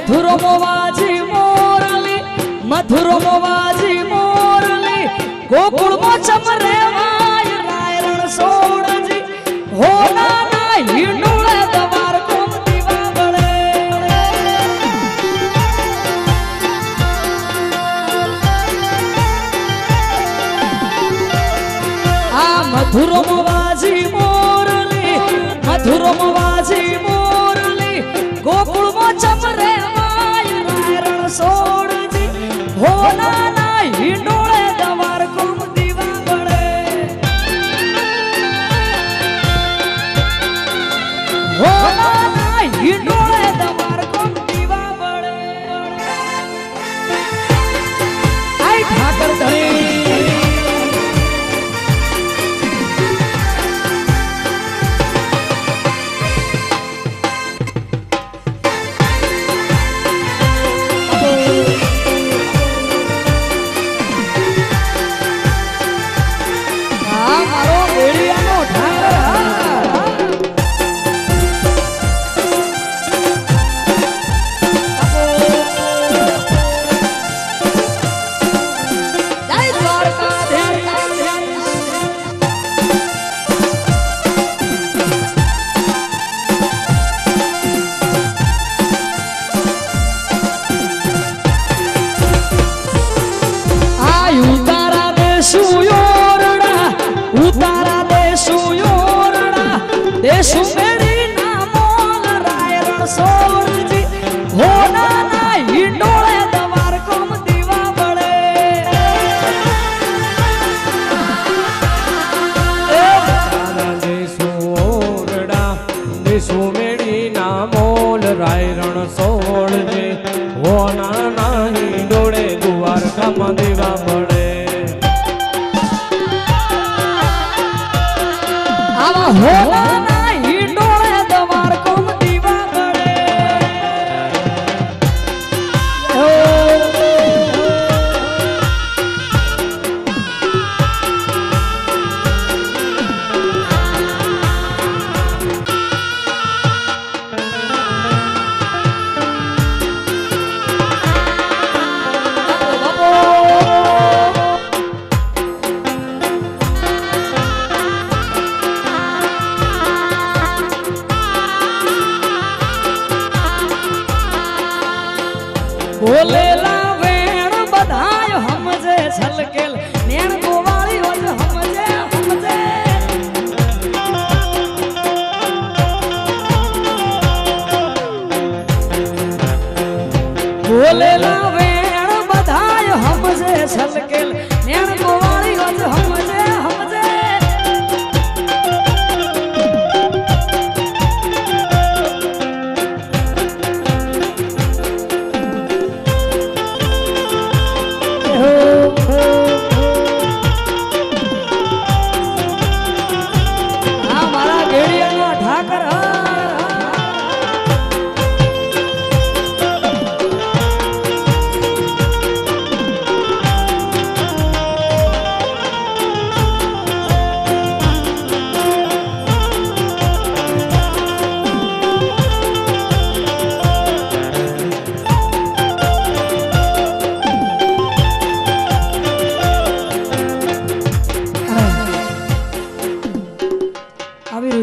મધુરો મોવાજી મોરલી, મધુરો મોવાજી મોરલી ગોકુળ ચમરે વાય રાયરણ સોડજી હો નાના હિંડુળે દવાર કુંતી વાગળે આ મધુરો கேள்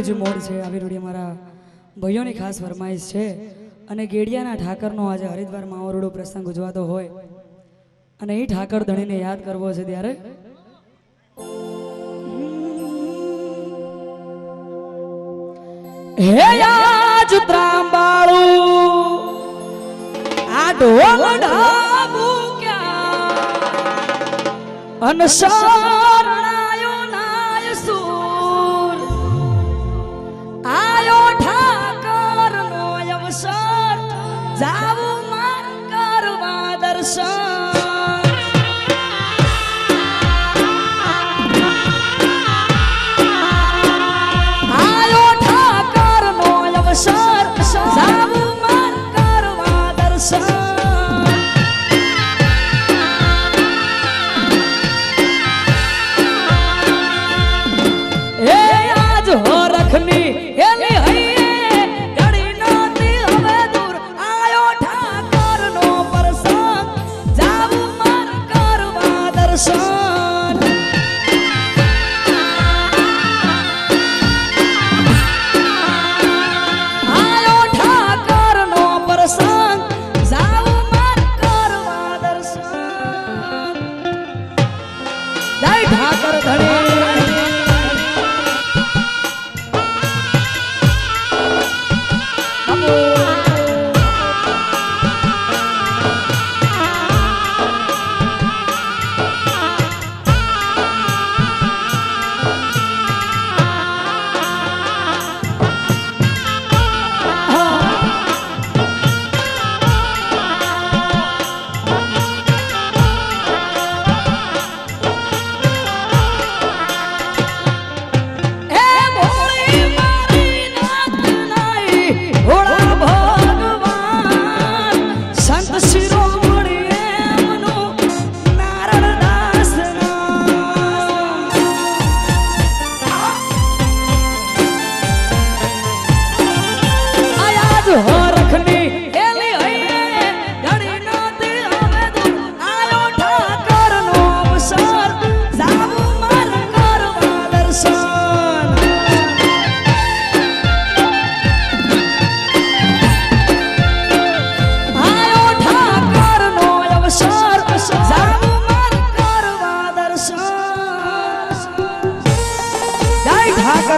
જ મોડ છે. આવી રૂઢી અમારા ભાઈઓની ખાસ ફરમાઈશ છે. અને ગેડિયાના ઠાકરનો આજે હરિદ્વારમાં માવરોડો પ્રસંગ ઉજવાતો હોય. અને એ ઠાકર ધણીને યાદ કરવો છે ત્યારે? હે આજ ત્રાંબાળું, આ ઢોલ ઢાબુ ક્યાં?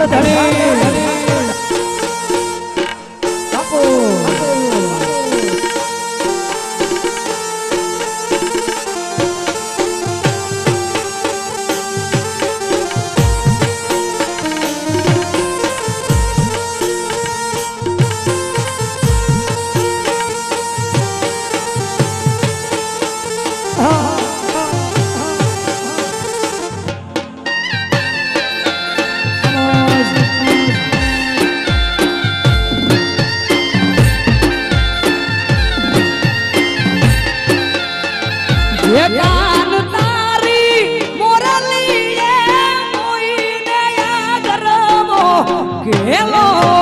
ધણી. ગેલો.